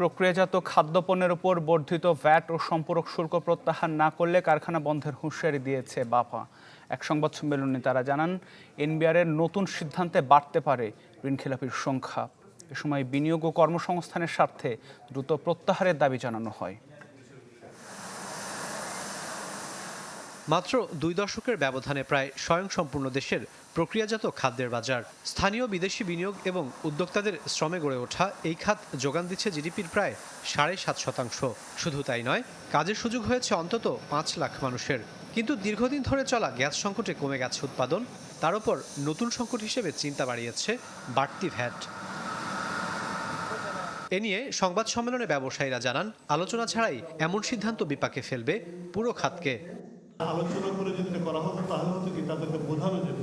প্রক্রিয়াজাত খাদ্যপণ্যের উপর বর্ধিত ভ্যাট ও সম্পূরক শুল্ক প্রত্যাহার না করলে কারখানা বন্ধের হুঁশিয়ারি দিয়েছে বাফা। এক সংবাদ সম্মেলনে তারা জানান এনবিআরের নতুন সিদ্ধান্তে বাড়তে পারে ঋণখেলাপির সংখ্যা। এ সময় বিনিয়োগ ও কর্মসংস্থানের স্বার্থে দ্রুত প্রত্যাহারের দাবি জানানো হয়। মাত্র দুই দশকের ব্যবধানে প্রায় স্বয়ংসম্পূর্ণ দেশের প্রক্রিয়াজাত খাদ্যের বাজার। স্থানীয় বিদেশি বিনিয়োগ এবং উদ্যোক্তাদের শ্রমে গড়ে ওঠা এই খাত যোগান দিচ্ছে জিডিপির প্রায় সাড়ে সাত শতাংশ। শুধু তাই নয়, কাজের সুযোগ হয়েছে অন্তত পাঁচ লাখ মানুষের। কিন্তু দীর্ঘদিন ধরে চলা গ্যাস সংকটে কমে গেছে উৎপাদন। তার উপর নতুন সংকট হিসেবে চিন্তা বাড়িয়েছে বাড়তি ভ্যাট। এ নিয়ে সংবাদ সম্মেলনে ব্যবসায়ীরা জানান, আলোচনা ছাড়াই এমন সিদ্ধান্ত বিপাকে ফেলবে পুরো খাতকে। আলোচনা করে যদি করা হতো তাহলে হতো কি তাদেরকে বোঝানো যেত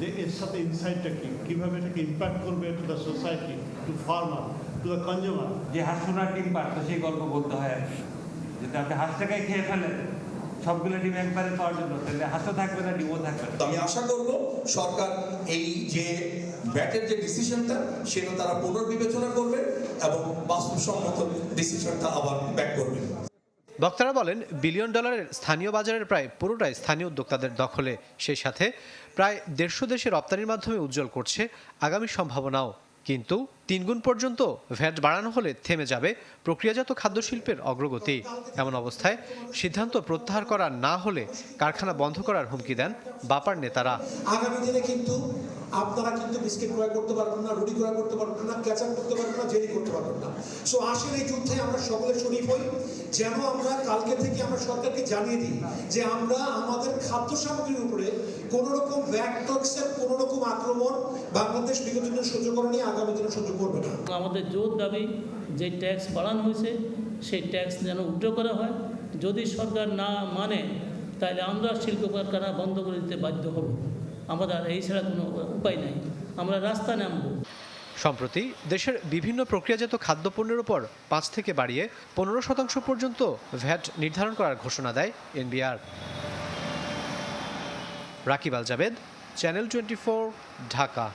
যে এর সাথে ইনসাইটটা কি? কীভাবে এটাকে ইম্প্যাক্ট করবে to the society to farmer to the consumer যে হাঁস সোনার ডিম পারতো সেই গল্প বলতে হয় আর। যদি আপনি হাঁসটাকেই খেয়ে ফেলেন সবগুলো ডিম একবারে পাওয়ার জন্য। তাহলে হাঁসও থাকবে না ডিমও থাকবে না। আমি আশা করব সরকার এই যে ব্যাটের যে ডিসিশনটা সেটা তারা পুনর্বিবেচনা করবে এবং বাস্তবসম্মত ডিসিশনটা আবার ব্যাক করবে। বক্তারা বলেন, বিলিয়ন ডলারের স্থানীয় বাজারের প্রায় পুরোটাই স্থানীয় উদ্যোক্তাদের দখলে। সেই সাথে প্রায় দেড়শো দেশে রপ্তানির মাধ্যমে উজ্জ্বল করছে আগামী সম্ভাবনাও। কিন্তু তিনগুণ পর্যন্ত ভ্যাট বাড়ানো হলে থেমে যাবে প্রক্রিয়াজাত খাদ্যশিল্পের অগ্রগতি। এমন অবস্থায় সিদ্ধান্ত প্রত্যাহার করা না হলে কারখানা বন্ধ করার হুমকি দেন বাপার নেতারা। আগামী দিনে কিন্তু আপনারা কিন্তু বিস্কিট ক্রয় করতে পারবেন না, রুটি ক্রয় করতে পারবেন না ক্যাচাপ করতে পারবেন না জেলি করতে পারবেন না। সো আসেন এই যুদ্ধে আমরা সকলে শরীফ হই। যেন আমরা কালকে থেকে আমরা সরকারকে জানিয়ে দিই যে আমরা আমাদের খাদ্য সামগ্রীর উপরে কোনো রকম ভ্যাট ট্যাক্সের কোন রকম আক্রমণ বাংলাদেশ বিগত দিনে সহ্য করেনি আগামী দিনে সহ্য করবে না। আমাদের জোর দাবি যে ট্যাক্স বাড়ানো হয়েছে, সেই ট্যাক্স যেন উল্টো করা হয়। যদি সরকার না মানে তাহলে আমরা শিল্প কারখানা বন্ধ করে দিতে বাধ্য হব। আমাদের এই ছাড়া কোনো উপায় নাই। আমরা রাস্তা নামব। সম্প্রতি দেশের বিভিন্ন প্রক্রিয়াজাত খাদ্যপণ্যের ওপর পাঁচ থেকে বাড়িয়ে পনেরো শতাংশ পর্যন্ত ভ্যাট নির্ধারণ করার ঘোষণা দেয় NBR. Rakib Al Jabed, channel twenty Dhaka.